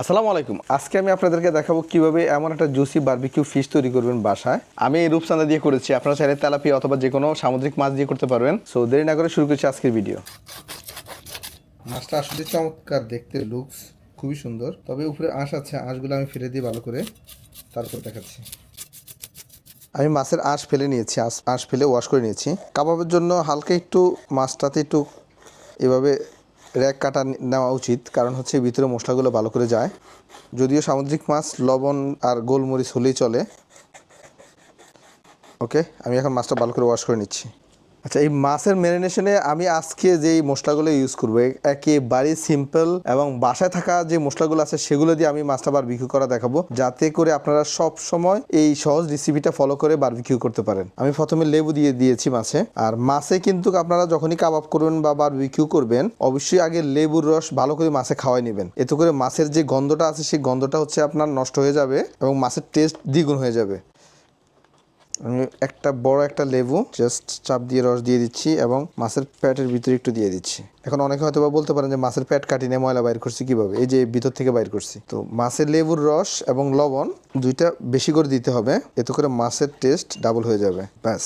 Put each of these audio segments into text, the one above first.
আসসালামু আলাইকুম। আজকে আমি আপনাদেরকে দেখাবো কীভাবে এমন একটা জুসি বারবিকিউ ফিশ তৈরি করবেন বাসায়। আমি এই রূপচাঁদা দিয়ে করেছি। আপনারা চাইলে তেলাপিয়া অথবা যে কোনো সামুদ্রিক মাছ দিয়ে করতে পারবেন। সো দেরি না করে শুরু করছি আজকের ভিডিও মাছটা আসলে চমৎকার দেখতে লুকস খুবই সুন্দর। তবে উপরে আঁশ আছে আঁশগুলো আমি ফেলে দিই ভালো করে তারপর দেখাচ্ছি। আমি মাছের আঁশ ফেলে নিয়েছি আঁশ আঁশ ফেলে ওয়াশ করে নিয়েছি। কাবাবের জন্য হালকা একটু মাছটাতে একটু এভাবে র্যাক কাটা নেওয়া উচিত, কারণ হচ্ছে ভিতরে মশলাগুলো ভালো করে যায়। যদিও সামুদ্রিক মাছ, লবণ আর গোলমরিচ হলেই চলে। ওকে, আমি এখন মাছটা ভালো করে ওয়াশ করে নিচ্ছি। আচ্ছা এই মাছের ম্যারিনেশনে আমি আজকে যেই মশলাগুলো ইউজ করব একেবারে সিম্পল এবং বাসায় থাকা যে মশলাগুলো আছে সেগুলো দিয়ে আমি মাছটা বারবিকিউ করা দেখাবো, যাতে করে আপনারা সব সময় এই সহজ রেসিপিটা ফলো করে বারবিকিউ করতে পারেন। আমি প্রথমে লেবু দিয়ে দিয়েছি মাছে, আর মাছে কিন্তু আপনারা যখনই কাবাব করবেন বা বারবিকিউ করবেন, অবশ্যই আগে লেবুর রস ভালো করে মাছে খাওয়াই নেবেন। এতে করে মাছের যে গন্ধটা আছে, সেই গন্ধটা হচ্ছে আপনার নষ্ট হয়ে যাবে এবং মাছের টেস্ট দ্বিগুণ হয়ে যাবে। আমি একটা বড় একটা লেবু জাস্ট চাপ দিয়ে রস দিয়ে দিচ্ছি এবং মাছের প্যাটের ভিতরে একটু দিয়ে দিচ্ছি। এখন অনেকে হয়তো বা বলতে পারেন যে মাছের প্যাট কাটিয়ে ময়লা বাইর করছি কীভাবে? এই যে ভিতর থেকে বাইর করছি। তো মাছের লেবুর রস এবং লবণ দুইটা বেশি করে দিতে হবে, এতে করে মাছের টেস্ট ডাবল হয়ে যাবে। ব্যাস।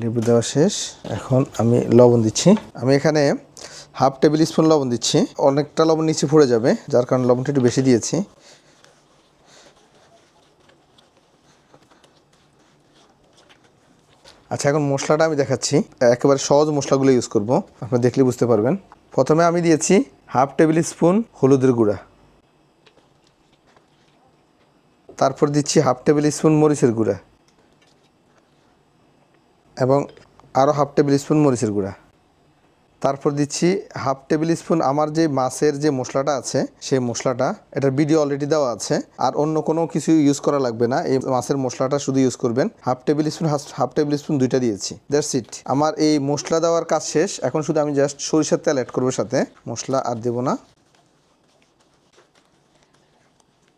লেবু দেওয়া শেষ। এখন আমি লবণ দিচ্ছি। আমি এখানে হাফ টেবিল স্পুন লবণ দিচ্ছি। অনেকটা লবণ নিচে পড়ে যাবে, যার কারণে লবণটা একটু বেশি দিয়েছি। আচ্ছা এখন মশলাটা আমি দেখাচ্ছি। একেবারে সহজ মশলাগুলো ইউজ করব। আপনারা দেখলে বুঝতে পারবেন। প্রথমে আমি দিয়েছি হাফ টেবিল স্পুন হলুদের গুঁড়া। তারপর দিচ্ছি হাফ টেবিল স্পুন মরিচের গুঁড়া। এবং আরও হাফ টেবিল স্পুন মরিচের গুঁড়া। তারপর দিচ্ছি হাফ টেবিল স্পুন আমার যে মাছের যে মশলাটা আছে, সেই মশলাটা। এটার ভিডিও অলরেডি দেওয়া আছে। আর অন্য কোনো কিছু ইউজ করা লাগবে না। এই মাছের মশলাটা শুধু ইউজ করবেন। Half tablespoon half tablespoon দুইটা দিয়েছি। দ্যাটস ইট আমার এই মশলা দেওয়ার কাজ শেষ। এখন শুধু আমি জাস্ট সরিষার তেল অ্যাড করব সাথে। মশলা আর দেবো না।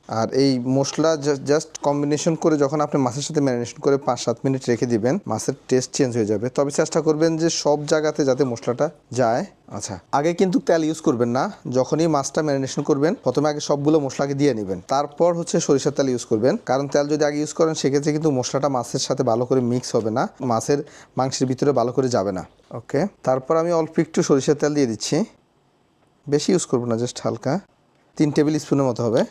আর এই মশলা জাস্ট কম্বিনেশন করে যখন আপনি মাছের সাথে ম্যারিনেশন করে পাঁচ সাত মিনিট রেখে দিবেন, মাছের টেস্ট চেঞ্জ হয়ে যাবে। তবে চেষ্টা করবেন যে সব জায়গাতে যাতে মশলাটা যায়। আচ্ছা আগে কিন্তু তেল ইউজ করবেন না। যখনই মাছটা ম্যারিনেশন করবেন, প্রথমে আগে সবগুলো মশলাকে দিয়ে নেবেন। তারপর হচ্ছে সরিষার তেল ইউজ করবেন। কারণ তেল যদি আগে ইউজ করেন, সেক্ষেত্রে কিন্তু মশলাটা মাছের সাথে ভালো করে মিক্স হবে না। মাছের মাংসের ভিতরে ভালো করে যাবে না। ওকে তারপর আমি অল্প একটু সরিষার তেল দিয়ে দিচ্ছি। বেশি ইউজ করব না জাস্ট হালকা। তিন টেবিল স্পুনের মতো হবে।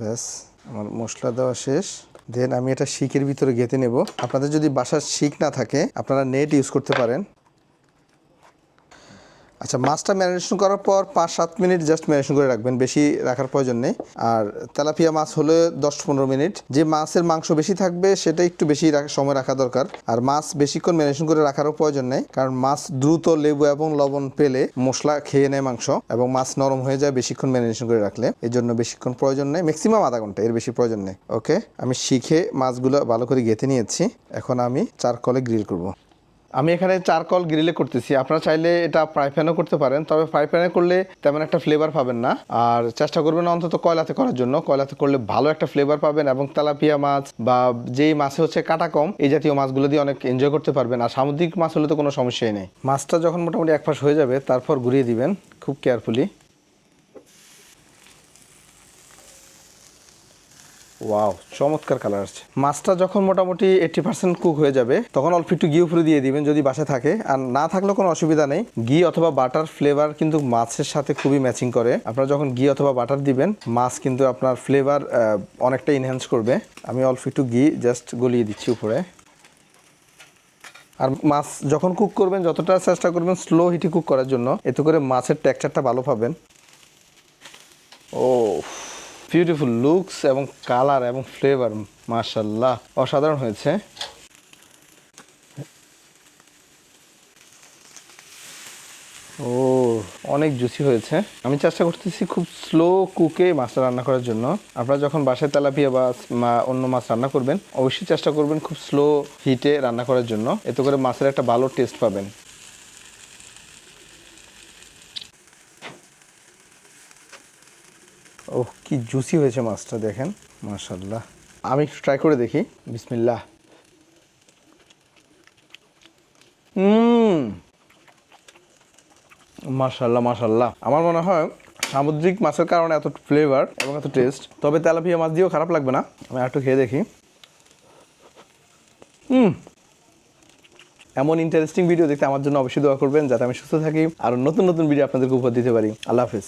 ব্যাস, আমার মশলা দেওয়া শেষ। দেন আমি এটা শিকের ভিতরে গেঁথে নেব। আপনাদের যদি বাসার শিক না থাকে, আপনারা নেট ইউজ করতে পারেন। আচ্ছা মাছটা ম্যারিনেশন করার পর পাঁচ সাত মিনিট জাস্ট ম্যারিনেশন করে রাখবেন, বেশি রাখার প্রয়োজন নেই। আর তেলাপিয়া মাছ হলে দশ পনেরো মিনিট। যে মাছের মাংস বেশি থাকবে, সেটা একটু বেশি সময় রাখা দরকার। আর মাছ বেশিক্ষণ ম্যারিনেশন করে রাখারও প্রয়োজন নেই, কারণ মাছ দ্রুত লেবু এবং লবণ পেলে মশলা খেয়ে নেয় মাংস এবং মাছ নরম হয়ে যায় বেশিক্ষণ ম্যারিনেশন করে রাখলে। এর জন্য বেশিক্ষণ প্রয়োজন নেই ম্যাক্সিমাম আধা ঘণ্টা, এর বেশি প্রয়োজন নেই। ওকে আমি শিখে মাছগুলো ভালো করে গেঁথে নিয়েছি। এখন আমি চারকলে গ্রিল করব। আমি এখানে চারকল গ্রিলে করতেছি। আপনারা চাইলে এটা ফ্রাই প্যানও করতে পারেন, তবে ফ্রাই প্যানে করলে তেমন একটা ফ্লেভার পাবেন না। আর চেষ্টা করবেন অন্তত কয়লাতে করার জন্য। কয়লাতে করলে ভালো একটা ফ্লেভার পাবেন এবং তেলাপিয়া মাছ বা যেই মাছে হচ্ছে কাটা কম, এই জাতীয় মাছগুলো দিয়ে অনেক এনজয় করতে পারবেন। আর সামুদ্রিক মাছ হলে তো কোনো সমস্যাই নেই। মাছটা যখন মোটামুটি এক পাশ হয়ে যাবে, তারপর ঘুরিয়ে দিবেন খুব কেয়ারফুলি ওয়াও চমৎকার কালার আসছে। মাছটা যখন মোটামুটি এইটটি পার্সেন্ট কুক হয়ে যাবে, তখন অল্প একটু ঘি উপরে দিয়ে দিবেন যদি বাসে থাকে। আর না থাকলেও কোনো অসুবিধা নেই। ঘি অথবা বাটার ফ্লেভার কিন্তু মাছের সাথে খুবই ম্যাচিং করে। আপনারা যখন ঘি অথবা বাটার দিবেন, মাছ কিন্তু আপনার ফ্লেভার অনেকটা ইনহ্যান্স করবে। আমি অল্প একটু ঘি জাস্ট গলিয়ে দিচ্ছি উপরে। আর মাছ যখন কুক করবেন, যতটা চেষ্টা করবেন স্লো হিটে কুক করার জন্য। এতে করে মাছের টেক্সচারটা ভালো পাবেন। ও বিউটিফুল লুকস এবং কালার এবং ফ্লেভার মার্শাল্লাহ অসাধারণ হয়েছে। ও, অনেক জুসি হয়েছে। আমি চেষ্টা করতেছি খুব স্লো কুকে মাছটা রান্না করার জন্য। আপনারা যখন বাসায় তেলাপিয়া বা অন্য মাছ রান্না করবেন, অবশ্যই চেষ্টা করবেন খুব স্লো হিটে রান্না করার জন্য। এতে করে মাছের একটা ভালো টেস্ট পাবেন। ওহ, কি জুসি হয়েছে মাছটা, দেখেন। মাশাল্লাহ আমি ট্রাই করে দেখি। বিসমিল্লাহ। হুম মাশাল্লাহ মাশাল্লাহ আমার মনে হয় সামুদ্রিক মাছের কারণে এত ফ্লেভার এবং এত টেস্ট তবে তেলাপিয়া মাছ দিয়েও খারাপ লাগবে না। আমি একটু খেয়ে দেখি। হুম এমন ইন্টারেস্টিং ভিডিও দেখতে আমার জন্য অবশ্যই দোয়া করবেন, যাতে আমি সুস্থ থাকি। আর নতুন নতুন ভিডিও আপনাদেরকে উপহার দিতে পারি। আল্লাহ হাফিজ।